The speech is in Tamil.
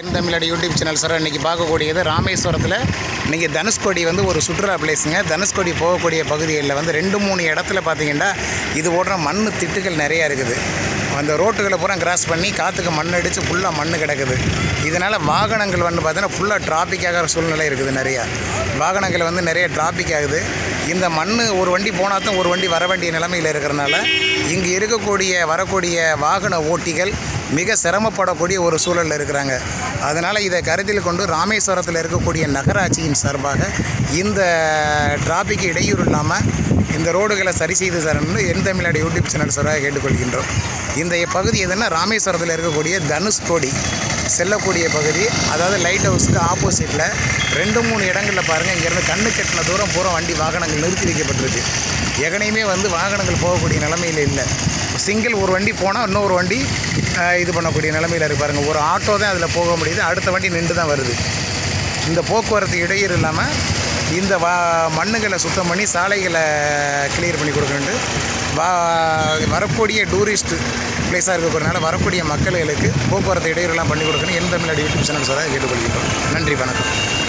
என் தமிழோட யூடியூப் சேனல் சார் இன்றைக்கி பார்க்கக்கூடியது ராமேஸ்வரத்தில் இன்றைக்கி தனுஷ்கோடி வந்து ஒரு சுற்றுலா பிளேஸுங்க தனுஷ்கோடி போகக்கூடிய பகுதிகளில் வந்து ரெண்டு மூணு இடத்துல பார்த்தீங்கன்னா இது ஓடுற மண் திட்டுகள் நிறையா இருக்குது. அந்த ரோட்டுகளை பூரா கிராஸ் பண்ணி காற்றுக்கு மண் அடித்து ஃபுல்லாக மண் கிடக்குது. இதனால் வாகனங்கள் வந்து பார்த்தீங்கன்னா ஃபுல்லாக டிராஃபிக் ஆகிற சூழ்நிலை இருக்குது நிறையா. வாகனங்கள் வந்து நிறைய டிராஃபிக் ஆகுது. இந்த மண் ஒரு வண்டி போனால் தான் ஒரு வண்டி வர வேண்டிய நிலைமையில் இருக்கிறனால இங்கே இருக்கக்கூடிய வரக்கூடிய வாகன ஓட்டிகள் மிக சிரமப்படக்கூடிய ஒரு சூழலில் இருக்கிறாங்க. அதனால் இதை கருத்தில் கொண்டு ராமேஸ்வரத்தில் இருக்கக்கூடிய நகராட்சியின் சார்பாக இந்த டிராஃபிக் இடையூறு இல்லாமல் இந்த ரோடுகளை சரி செய்து தரணும்னு என் தமிழ்நாடு யூடியூப் சேனல் சார்பாக கேட்டுக்கொள்கின்றோம். இந்த பகுதி எதுன்னா ராமேஸ்வரத்தில் இருக்கக்கூடிய தனுஷ்கோடி செல்லக்கூடிய பகுதி அதாவது லைட் ஹவுஸுக்கு ஆப்போசிட்டில் ரெண்டு மூணு இடங்களில் பாருங்கள் இங்கேருந்து கண்ணு கட்டின தூரம் பூரா வண்டி வாகனங்கள் நிறுத்தி வைக்கப்பட்டிருக்கு. எகனையுமே வந்து வாகனங்கள் போகக்கூடிய நிலமையில் இல்லை. சிங்கிள் ஒரு வண்டி போனால் இன்னொரு வண்டி இது பண்ணக்கூடிய நிலமையில் இருக்கு பாருங்கள் ஒரு ஆட்டோ தான் அதில் போக முடியுது அடுத்த வண்டி நின்று தான் வருது. இந்த போக்குவரத்து இடையூறு இல்லாமல் இந்த வா மண்ணுகளை சுத்தம் பண்ணி சாலைகளை கிளியர் பண்ணி கொடுக்கணுன்ட்டு வா வரக்கூடிய டூரிஸ்ட்டு பிளேஸாக இருக்கிறதுனால வரக்கூடிய மக்களுக்கு போக்குவரத்து இடையூறுலாம் பண்ணி கொடுக்கணும். என் தமிழ்நாடு யூடியூப் சேனல் சார் கேட்டுக்கொள்கிறோம் நன்றி வணக்கம்.